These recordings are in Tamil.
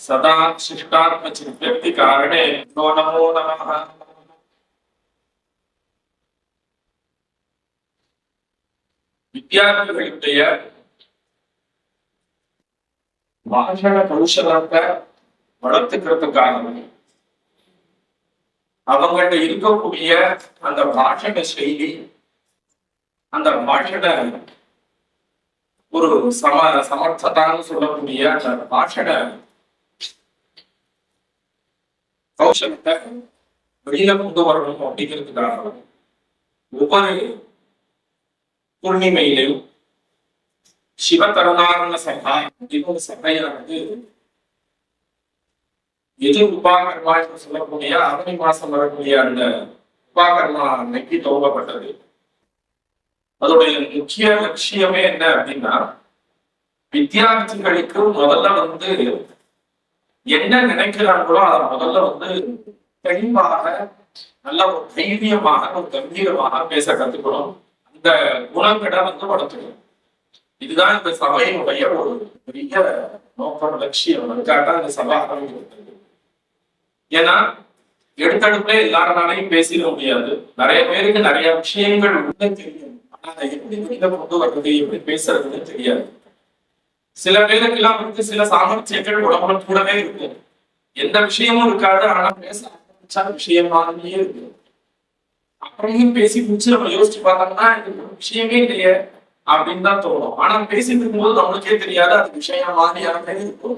सदा शिष्टात्मचित्यक्तिकारणेभ्यो नमो नमः வித்தியார்த்திகளுடைய பாஷண கௌசலத்தை வளர்த்துக்கிறதுக்காக அவங்கள்ட்ட இருக்கக்கூடிய அந்த பாஷண செய்தி அந்த பாஷண ஒரு சம சமர்த்ததான்னு சொல்லக்கூடிய அந்த பாஷண கௌசலத்தை வெளியில கொண்டு வரணும் அப்படிங்கிறதுக்காக ஒவ்வொரு பூர்ணிமையிலும் சிவகருணாரண சபா இன்னொரு சபையானது எது உபாகர்மா என்று சொல்லக்கூடிய ஆவணி மாசம் வரக்கூடிய அந்த உபாகர்மா அன்னைக்கு துவங்கப்பட்டது. அதோடைய முக்கிய லட்சியமே என்ன அப்படின்னா வித்தியார்த்திகளுக்கு முதல்ல வந்து என்ன நினைக்கிறாங்களோ அதை முதல்ல வந்து தெளிவாக நல்ல ஒரு தைரியமாக ஒரு கம்பீரமாக பேச கத்துக்கணும். அந்த குணங்களை வந்து வளர்த்துக்கணும். இதுதான் இந்த சபையினுடைய ஒரு பெரிய நோக்கம் லட்சியம். அதுக்காக இந்த சபை ஆரம்பிக்கிறது ஏன்னா எடுத்தடுப்புல எல்லாருனாலையும் பேசிட முடியாது. நிறைய பேருக்கு நிறைய விஷயங்கள் உள்ள தெரியும். ஆனா அதை எப்படி வெளியில கொண்டு வர்றது எப்படி பேசுறதுன்னு தெரியாது. சில பேருக்கு எல்லாம் வந்து சில சாமர்த்தியங்கள் உடம்புல கூடவே இருக்கும். எந்த விஷயமும் இருக்காது ஆனா பேச ஆரம்பிச்சா விஷயம் மாதிரியே இருக்கு அப்புறமும் பேசி முடிச்சு நம்ம யோசிச்சு பார்த்தோம்னா இது விஷயமே இல்லையே அப்படின்னு தான் தோணும். ஆனா பேசிட்டு இருக்கும்போது நம்மளுக்கே தெரியாது அது விஷயம் மாதிரியானவே இருக்கும்.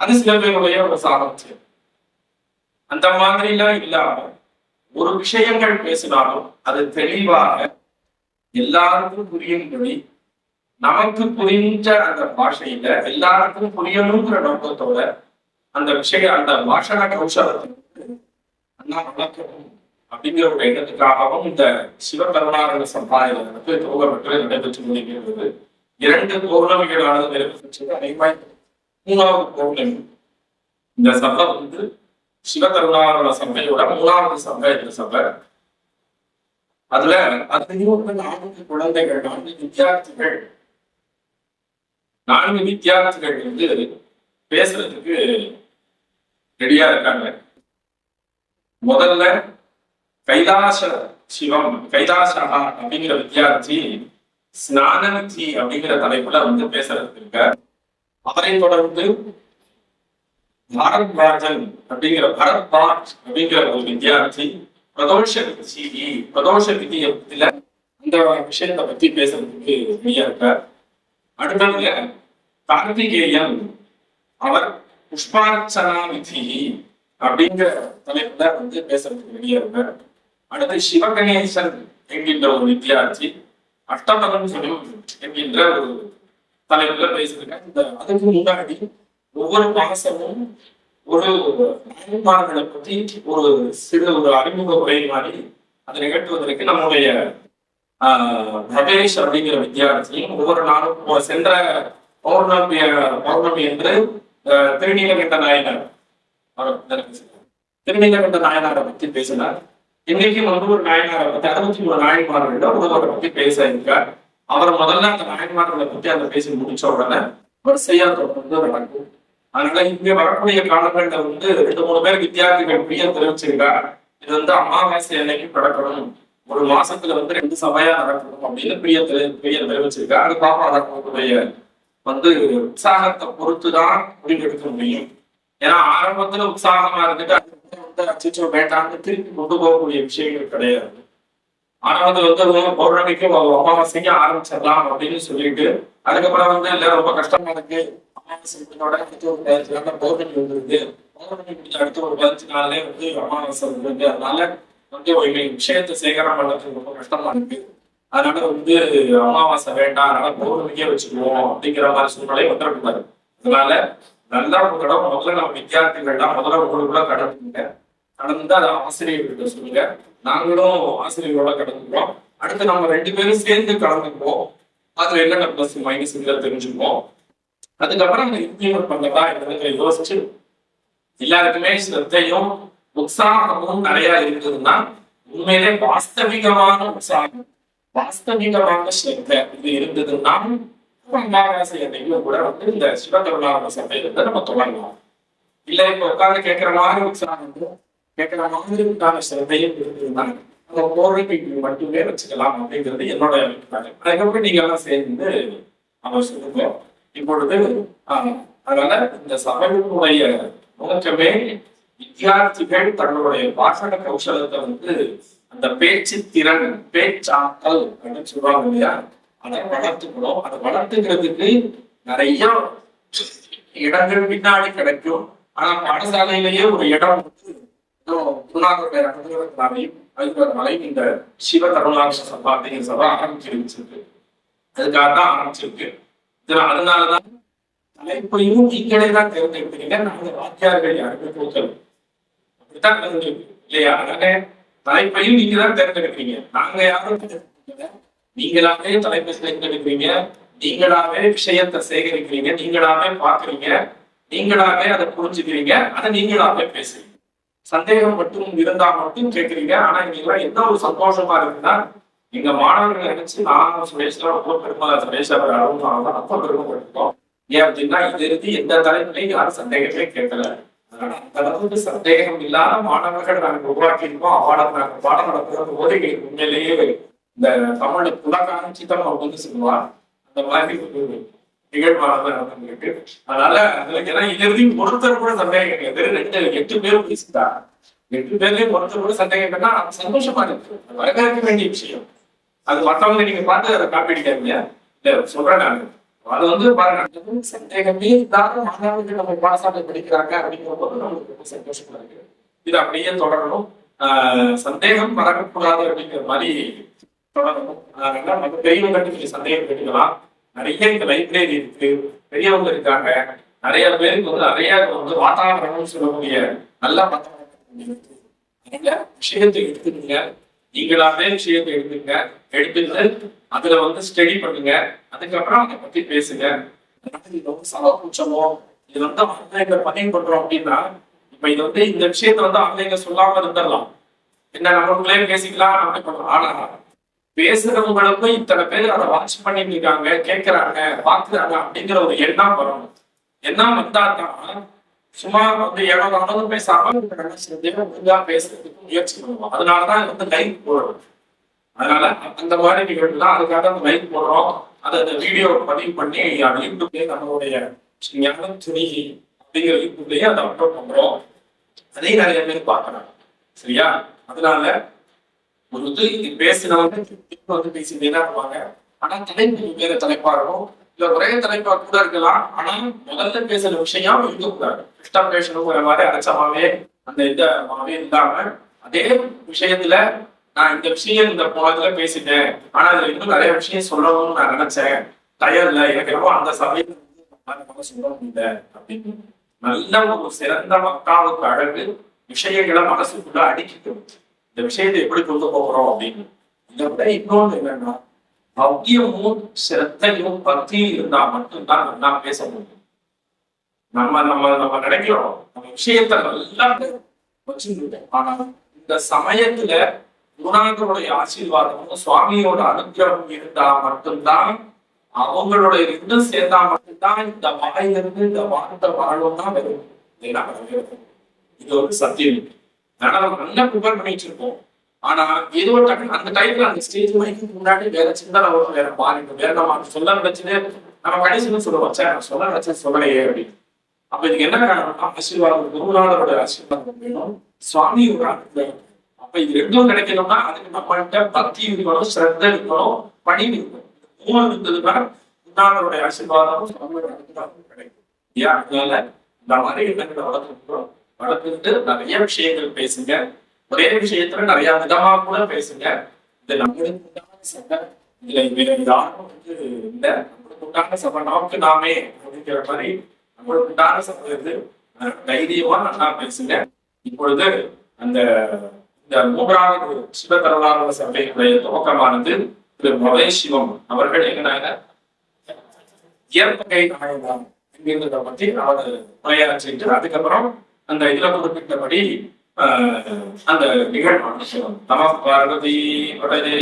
அது சில பேருடைய ஒரு சாமர்த்தியம். அந்த மாதிரிலாம் இல்லாம ஒரு விஷயங்கள் பேசினாலும் அது தெளிவாக எல்லாருக்கும் புரியும்படி நமக்கு புரிஞ்ச அந்த பாஷையில எல்லாருக்கும் புரியணுங்கிற நோக்கத்தோட அந்த விஷய அந்த பாஷண கௌசலத்தை அண்ணா வளர்க்கணும் அப்படிங்கிற ஒரு எண்ணத்துக்காகவும் இந்த சிவகருணாரண சம்பாயம் நடந்து துவங்கப்பட்டு நடைபெற்று முடிகிறது இரண்டு பௌர்ணமிகளானது நிறைவேற்றது அதேமாதிரி மூணாவது பௌர்ணமி. இந்த சபை வந்து சிவகருணாரண சபையோட மூணாவது சபை இந்த சபை. அதுல அதுலயும் நான்கு குழந்தைகள் நான்கு வித்தியார்த்திகள் நான்கு வித்தியார்த்திகள் வந்து பேசுறதுக்கு ரெடியா இருக்காங்க. முதல்ல கைலாச சிவம் கைலாசா அப்படிங்கிற வித்தியார்த்தி ஸ்நானநிதி அப்படிங்கிற தலைப்புல வந்து பேசுறதுக்கு இருக்க. அதனை தொடர்ந்து பாரத்வாஜன் அப்படிங்கிற பரத்வாஜ் அப்படிங்கிற ஒரு வித்தியார்த்தி பிரதோஷ விதி பிரதோஷ விதியத்துல அந்த விஷயத்தை பத்தி பேசுறதுக்கு ரெடியா இருக்கார். அடுத்தது கார்த்திகேயன் அவர் புஷ்பார்ச்சனாவிதி அப்படிங்கிற தலைப்புல வந்து பேசுறதுக்கு வெளியே இருந்தார். அடுத்து சிவகணேசன் என்கின்ற ஒரு வித்தியார்த்தி அஷ்டபதம் சொல்லி என்கின்ற ஒரு தலைப்புல பேசியிருக்காங்க இந்த அதுக்கு முன்னாடி ஒவ்வொரு மாசமும் ஒரு மாணவர்களை பற்றி ஒரு சிறு ஒரு அறிமுக உரை மாதிரி அதை நிகழ்த்துவதற்கு நம்முடைய ஆஹ் அப்படிங்கிற வித்தியார்த்தி ஒவ்வொரு நாளும் சென்ற பௌர்ணமி பௌர்ணமி என்று ஆஹ் திருநீலகண்ட நாயனார். அவர் திருநீலகண்ட நாயனாரை பத்தி பேசினார். இன்னைக்கு வந்து ஒரு நாயனாரை பத்தி அறுபத்தி மூணு நாயன்மார்கள் ஒருவரை பத்தி பேச இருக்கார். அவர் முதல்ல அந்த நாயன்மார்களை பத்தி அந்த பேசி முடிச்ச உடனே அவர் செய்யாத வந்து நடக்கும். அதனால இங்க வரக்கூடிய காலங்களில் வந்து ரெண்டு மூணு பேர் வித்தியார்த்திகள் பிரியம் தெரிவிச்சிருக்கா இது வந்து அமாவாசை அன்னைக்கு நடக்கணும். ஒரு மாசத்துல வந்து ரெண்டு சபையா நடக்கணும் அப்படின்னு பெரிய பெரிய பிரியம் தெரிவிச்சிருக்கார் அது பாப்பா நடக்கக்கூடிய வந்து உற்சாகத்தை பொறுத்துதான் முடிவெடுக்க முடியும். ஏன்னா ஆரம்பத்துல உற்சாகமா இருந்துட்டு வந்து அச்சோ வேண்டாம்னு திருப்பி கொண்டு போகக்கூடிய விஷயங்கள் கிடையாது. ஆனா வந்து வந்து பௌர்ணமிக்கு அமாவாசைக்கு ஆரம்பிச்சிடலாம் அப்படின்னு சொல்லிட்டு அதுக்கப்புறம் வந்து இல்ல ரொம்ப கஷ்டமா இருக்கு. அமாவாசை அடுத்து ஒரு பௌர்ணமி வந்துருக்கு பௌர்ணமி அடுத்து ஒரு பதினஞ்சு நாள்லயே வந்து அமாவாசை வந்துருக்கு அதனால வந்து விஷயத்த விஷயத்தை சேகரம் பண்ணுறதுக்கு ரொம்ப கஷ்டமா இருக்கு. அதனால வந்து அமாவாசை வேண்டாம் அதனால பௌர்ணமிக்கே வச்சுக்குவோம் அப்படிங்கிற மாதிரி சூழ்நிலை வந்துடக்கூடாது அதனால நல்லா உங்களோட முதல்ல நம்ம வித்தியார்த்திகள்லாம் முதல்ல உங்களுக்குள்ள கடந்துங்க. கடந்து அதை ஆசிரியர்கிட்ட சொல்லுங்க. நாங்களும் ஆசிரியர்களோட கடந்துக்கிறோம். அடுத்து நம்ம ரெண்டு பேரும் சேர்ந்து கலந்துக்குவோம் அதுல என்னென்ன ப்ளஸ் மைனஸ் தெரிஞ்சுக்குவோம். அதுக்கப்புறம் இம்ப்ளிமெண்ட் பண்ணதா என்னன்னு யோசிச்சு எல்லாருக்குமே சிலத்தையும் உற்சாகமும் நிறைய இருக்குதுன்னா உண்மையிலே வாஸ்தவிகமான உற்சாகம் வாஸ்தவிகமான சிரத்தை இது இருந்ததுன்னா அமாவாசை கூட வந்து இந்த சிவகருணாரண சபையில நம்ம தொடங்கலாம். இல்ல இப்ப உட்கார்ந்து கேட்கிற மாதிரி உற்சாகம் கேட்கிற மாதிரி உண்டான சிறந்தையும் இருந்ததுன்னா நம்ம போர்வைக்கு மட்டுமே வச்சுக்கலாம் அப்படிங்கிறது என்னோட அபிப்பிராயம். அதுக்கப்புறம் நீங்க எல்லாம் சேர்ந்து அவசியம் இப்பொழுது ஆஹ், அதனால இந்த சபையினுடைய நோக்கமே வித்தியார்த்திகள் தங்களுடைய பாஷண கௌசலத்தை வந்து அந்த பேச்சு திறன் பேச்சாக்கல் அப்படின்னு சொல்றாங்க இல்லையா? அதை வளர்த்துக்கணும். அதை வளர்த்துக்கிறதுக்கு நிறைய இடங்கள் பின்னாடி கிடைக்கும். ஆனா பாடசாலையிலேயே ஒரு இடம் வந்து குருநாதருடைய அனுகிரகத்தினாலையும் மலை இந்த சிவ கருணாச சபா அப்படிங்கிற சபா ஆரம்பிச்சிருச்சு அதுக்காக தான் ஆரம்பிச்சிருக்கு அதனாலதான் தலைப்பையும் நீங்களே தான் தேர்ந்தெடுக்கிறீங்க நாங்கள் வாத்தியார்கள் யாருமே கொடுக்கல அப்படித்தான் நடந்திருக்கு இல்லையா? அதனால தலைப்பையும் நீங்க தான் தேர்ந்தெடுக்கிறீங்க நாங்க யாரும் நீங்களாவே தலைப்பை தேர்ந்தெடுக்கிறீங்க நீங்களாவே விஷயத்தை சேகரிக்கிறீங்க. நீங்களாவே பாக்குறீங்க நீங்களாவே அதை புரிஞ்சுக்கிறீங்க. அதை நீங்களாவே பேசுறீங்க. சந்தேகம் மட்டும் இருந்தா மட்டும் கேட்குறீங்க. ஆனா இங்க என்ன ஒரு சந்தோஷமா இருக்குன்னா எங்க மாணவர்கள் நினைச்சு நான் சுரேஷ்ல ரொம்ப பெருமாள் சுரேஷ் அவர் தான் ரொம்ப பெருமைப்பட்டிருக்கோம். ஏன் அப்படின்னா இது இருந்து எந்த தலைமுறையும் யாரும் சந்தேகமே கேட்கல. அளவுக்கு சந்தேகம் இல்லாத மாணவர்கள் நாங்கள் உருவாக்கி இருக்கோம் பாடம் நாங்கள் பாடம் நடத்துறது போது உண்மையிலேயே இந்த தமிழ் புலகாஞ்சித்தம் சித்தம் வந்து சொல்லுவார் அந்த மாதிரி ஒரு நிகழ்வானது நடந்திருக்கு அதனால அதுல ஏன்னா இது ஒருத்தர் கூட சந்தேகம் கிடையாது ரெண்டு எட்டு பேரும் பேசிட்டா எட்டு பேர்லயும் ஒருத்தர் கூட சந்தேகம் கேட்டா அது சந்தோஷமா இருக்கு வரவேற்க வேண்டிய விஷயம் அது மற்றவங்க நீங்க பார்த்து அதை காப்பி அடிக்காதீங்க இல்ல சொல்றேன் நான் அது வந்து பாருங்க சந்தேகமே இல்லாத மாணவர்கள் நம்ம பாடசாலை படிக்கிறாங்க அப்படிங்கிற போது நம்மளுக்கு ரொம்ப சந்தோஷமா இருக்கு. இது அப்படியே தொடரணும். ஆஹ் சந்தேகம் வரக்கூடாது அப்படிங்கிற மாதிரி தொடரணும். அதனால நம்ம பெரியவங்க நீங்க சந்தேகம் கேட்டுக்கலாம். நிறைய இந்த லைப்ரரி இருக்கு. பெரியவங்க இருக்காங்க. நிறைய பேருக்கு வந்து நிறைய வந்து வாத்தாவரணம்னு சொல்லக்கூடிய நல்ல வாத்தாவரணம் விஷயத்தை எடுத்துக்கங்க. நீங்களாவே விஷயத்தை எடுத்துங்க எடுத்துட்டு அதுல வந்து ஸ்டடி பண்ணுங்க. அதுக்கப்புறம் அதை பத்தி பேசுங்க. இது வந்து சமபூச்சமோ இது வந்து ஆன்லைன்ல பதிவு பண்றோம் அப்படின்னா இப்ப இது வந்து இந்த விஷயத்த வந்து ஆன்லைன்ல சொல்லாம இருந்துடலாம். என்ன நம்மளுக்குள்ளே பேசிக்கலாம் அப்படி பண்ணலாம் ஆனா பேசுறவங்களுக்கும் இத்தனை பேர் அதை வாட்ச் பண்ணிட்டு இருக்காங்க கேட்கறாங்க பாக்குறாங்க அப்படிங்கிற ஒரு எண்ணம் வரும். எண்ணம் வந்தா தான் சும்மா வந்து எவ்வளவு நடந்து பேசாம சில பேசுறதுக்கு முயற்சி பண்ணுவோம் அதனாலதான் வந்து லைக் போடுறோம். அதனால அந்த மாதிரி நிகழ்வுலாம் அதுக்காக அந்த லைக் போடுறோம். அதை அந்த வீடியோ பதிவு பண்ணி யூடியூப்லயே நம்மளுடைய ஞானம் துணி அப்படிங்கிற யூடியூப்லயே அதை அப்லோட் பண்றோம். அதையும் நிறைய பேர் பார்க்கறாங்க. சரியா? அதனால ஒரு இது பேசினவங்க வந்து பேசிட்டே தான் இருப்பாங்க. ஆனா தலைப்பு வேற தலைப்பா இருக்கும் இந்த ஒரே தலைப்பா கூட இருக்கலாம். ஆனா முதல்ல பேசுற விஷயம் இருக்கக்கூடாது. எக்ஸ்டாப்ரேஷனும் ஒரு மாதிரி அரைச்சமாவே அந்த இதமாவே இல்லாம அதே விஷயத்துல நான் இந்த விஷயம் இந்த போனதுல பேசிட்டேன். ஆனா அதுல இன்னும் நிறைய விஷயம் சொல்லணும்னு நான் நினைச்சேன். டயர்ல எனக்கு ரொம்ப அந்த சமயத்துல சொல்ல முடியல அப்படின்னு நல்ல ஒரு சிறந்த மக்காவுக்கு அழகு விஷயங்களை மனசுக்குள்ள அடிக்கிட்டு இந்த விஷயத்தை எப்படி கொண்டு போகிறோம் அப்படின்னு. இதை விட இன்னொன்று என்னன்னா பவ்யமும் சிரத்தையும் பக்தியும் இருந்தா மட்டும்தான் நல்லா பேச முடியும். நம்ம நம்ம நம்ம நினைக்கிறோம். நம்ம விஷயத்த நல்லா வச்சுருந்தோம் ஆனா இந்த சமயத்துல குருநாதருடைய ஆசீர்வாதமும் சுவாமியோட அனுகிரகம் இருந்தா மட்டும்தான் அவங்களுடைய ரெண்டு சேர்ந்தா மட்டும்தான் இந்த வாயிலிருந்து இந்த வார்த்தை வாழும் தான் வரும். இது ஒரு சத்தியம். ஆனா நம்ம நல்ல ப்ரிப்பேர் பண்ணிட்டு இருப்போம் ஆனா ஏதோ ஒரு அந்த டைம்ல அந்த ஸ்டேஜ் வரைக்கும் முன்னாடி வேற சிந்தனை வரும் வேற மாறிடும் வேற நம்ம சொல்ல நினைச்சது நம்ம கடைசியில் சொல்லுவோம் சார் நான் சொல்ல நினைச்சது சொல்லலையே அப்படின்னு. அப்ப இதுக்கு என்ன காரணம்னா ஆசீர்வாதம் குருநாதரோட ஆசீர்வாதம் வேணும். சுவாமியோட அனுகிரகம் அப்ப இது ரெண்டும் கிடைக்கணும்னா அதுக்கு நம்மகிட்ட பக்தி இருக்கணும் சிரத்த இருக்கணும் பணி இருக்கணும். இந்த மூணு இருந்ததுன்னா குருநாதரோட ஆசீர்வாதமும் சுவாமியோட அனுகிரகமும் கிடைக்கும். ஏன் அதனால இந்த மாதிரி எண்ணங்களை வளர்த்துக்கிறோம் வளர்த்துட்டு நிறைய விஷயங்கள் பேசுங்க. ஒரே விஷயத்துல நிறைய விதமா கூட பேசுங்க. இது நம்மளுக்கு உண்டான சபை. இல்ல வேற யாரும் வந்து இல்ல. நம்மளுக்கு உண்டான சபை நமக்கு நாமே அப்படிங்கிற மாதிரி நம்மளுக்கு உண்டான சபை இது அஹ் தைரியமா நல்லா பேசுங்க. இப்பொழுது அந்த இந்த மூன்றாவது சிவதரலாளர் சபையினுடைய துவக்கமானது திரு மவே சிவம் அவர்கள் எங்கனாங்க? இயற்பகை நாயகம் என்கின்றத பத்தி அவர் உரையாற்றிட்டு அதுக்கப்புறம் அந்த இதுல குறிப்பிட்டபடி அந்த நிகழ்வான நம பார்வதி உடனே.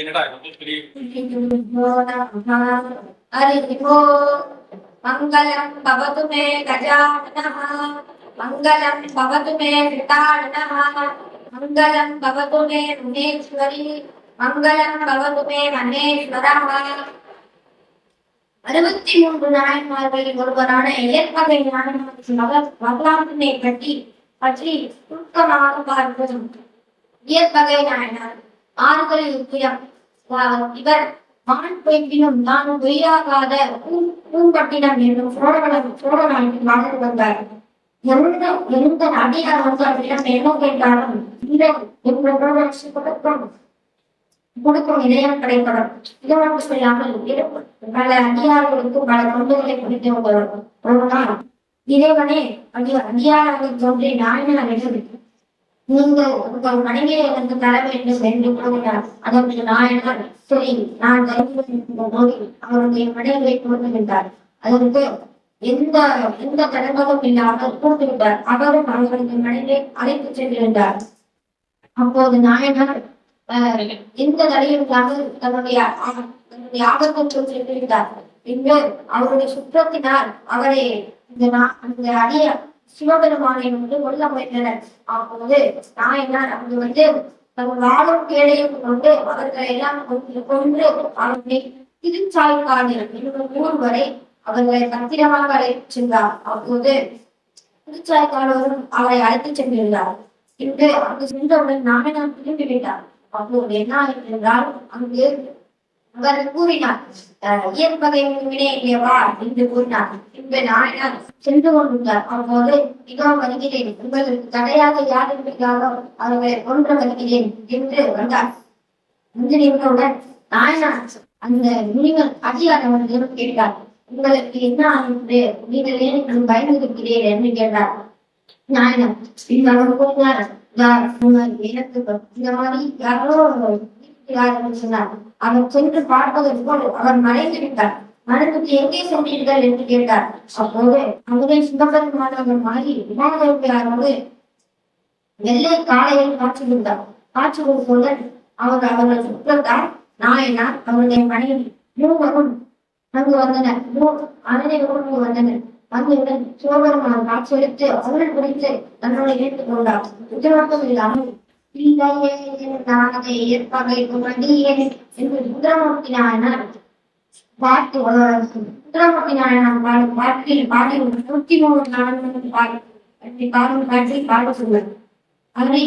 என்னடா மங்களம் பவது மே கஜானனः மங்களம் பவது மே விதானனः மங்களம் பவது மே முனேஸ்வரி. மங்களம் பவது மே மனேஸ்வரः அறுபத்தி மூன்று நாயன்மார்களில் ஒருவரான இயற்பகை நாயன்மார் வரலாற்றினை பற்றி பற்றி சுருக்கமாக பார்ப்பதும் இயற்பகை நாயனார் ஆறுகளில் உத்திரம். இவர் ஆண் பெண்பினும் தான் உயிராகாத பூம்பட்டினம் என்னும் சோழவளம் சோழ நாட்டில் வாழ்ந்து வந்தார். எந்த எந்த அடியார் வந்து அவரிடம் என்ன கேட்டாலும் இல்லை எங்களோட கொடுக்கும் கொடுக்கும் இதயம் கிடைப்படும். இதோடு சொல்லாமல் பல அதிகாரங்களுக்கும் பல தொண்டுகளை குறித்து வந்தவர் இறைவனே அடியார் அடியாராக தோன்றி நாயனாரிடம் நீங்கள் உங்கள் மனைவியை எனக்கு தர வேண்டும் என்று கூறினார் அதற்கு நாயனார் சரி நான் போது அவருடைய மனைவியை கூறுகின்றார் அதற்கு எந்த எந்த தடங்களும் இல்லாமல் கூட்டுவிட்டார் அவரும் அவருடைய மனைவியை அழைத்து சென்றிருந்தார். அப்போது நாயனார் எந்த தடையும் இல்லாமல் தன்னுடைய ஆ- தன்னுடைய ஆபத்துக்கு சென்றிருந்தார் பின்பு அவருடைய சுற்றத்தினால் அவரை இந்த நா- அந்த அடிய சிவபெருமானை வந்து கொல்ல முயன்றனர். அப்போது நாயனார் அவங்க வந்து தங்கள் வாழும் கேளையும் கொண்டு அவர்களை எல்லாம் கொன்று அவருடைய திருச்சாய்க்காரர் திருச்சாய்க்காடு என்னும் ஊர் வரை அவர்களை பத்திரமாக அழைத்து சென்றார். அப்போது திருச்சாய்க்காரரும் அவரை அழைத்துச் சென்றிருந்தார். இன்று அங்கு சென்றவுடன் நாயனார் திரும்பி விட்டார். அப்போது என்ன என்றால் அங்கு அவர் கூறினார் அஹ், இயற்பகை வினை இல்லையவா என்று கூறினார். பின்பு நாயனார் சென்று கொண்டிருந்தார் அப்போது இதோ வருகிறேன் உங்களுக்கு தடையாக யாரும் இல்லாதோ அவர்களை கொன்று வருகிறேன் என்று வந்தார். அஞ்சு நின்றவுடன் நாயனார் அந்த முனிவர் அதிகாரவர்களிடம் கேட்டார் உங்களுக்கு என்ன ஆகிட்டு நீங்கள் ஏன் பயந்து இருக்கிறேன் என்று கேட்டார். நாயனம் இந்த அவர் கூறினார் இந்த மாதிரி யாரோ இருக்கிறார் சொன்னார். அவர் சென்று பார்ப்பதற்குள் அவர் மறைந்து விட்டார். மறைந்துட்டு எங்கே சென்றீர்கள் என்று கேட்டார். அப்போது அவரே சுந்தரமானவர் மாறி விமானவர் வெள்ளை காலையில் காட்சி கொடுத்தார் காட்சி கொடுத்தவுடன் அவர் அவர்கள் சுற்றத்தார் நாயனார் அவருடைய மனைவி மூவரும் அங்கு வந்தனர். மூ- அனைவரும் வந்தனர். வந்தவுடன் சிவபெருமான் காட்சியளித்து அவர்கள் குறித்து தன்னோடு இணைத்துக் கொண்டார் உத்தரவாதம் இல்லாமல் இல்லையே நானதை ஏற்பகை குமடியே என்று சுந்தரமூர்த்தி நாயனார் பாட்டு சுந்தரமூர்த்தி பாடி நூற்றி மூணு நான்கு பாடி பாடும் பாட்டி பாட சொன்னார் அதனை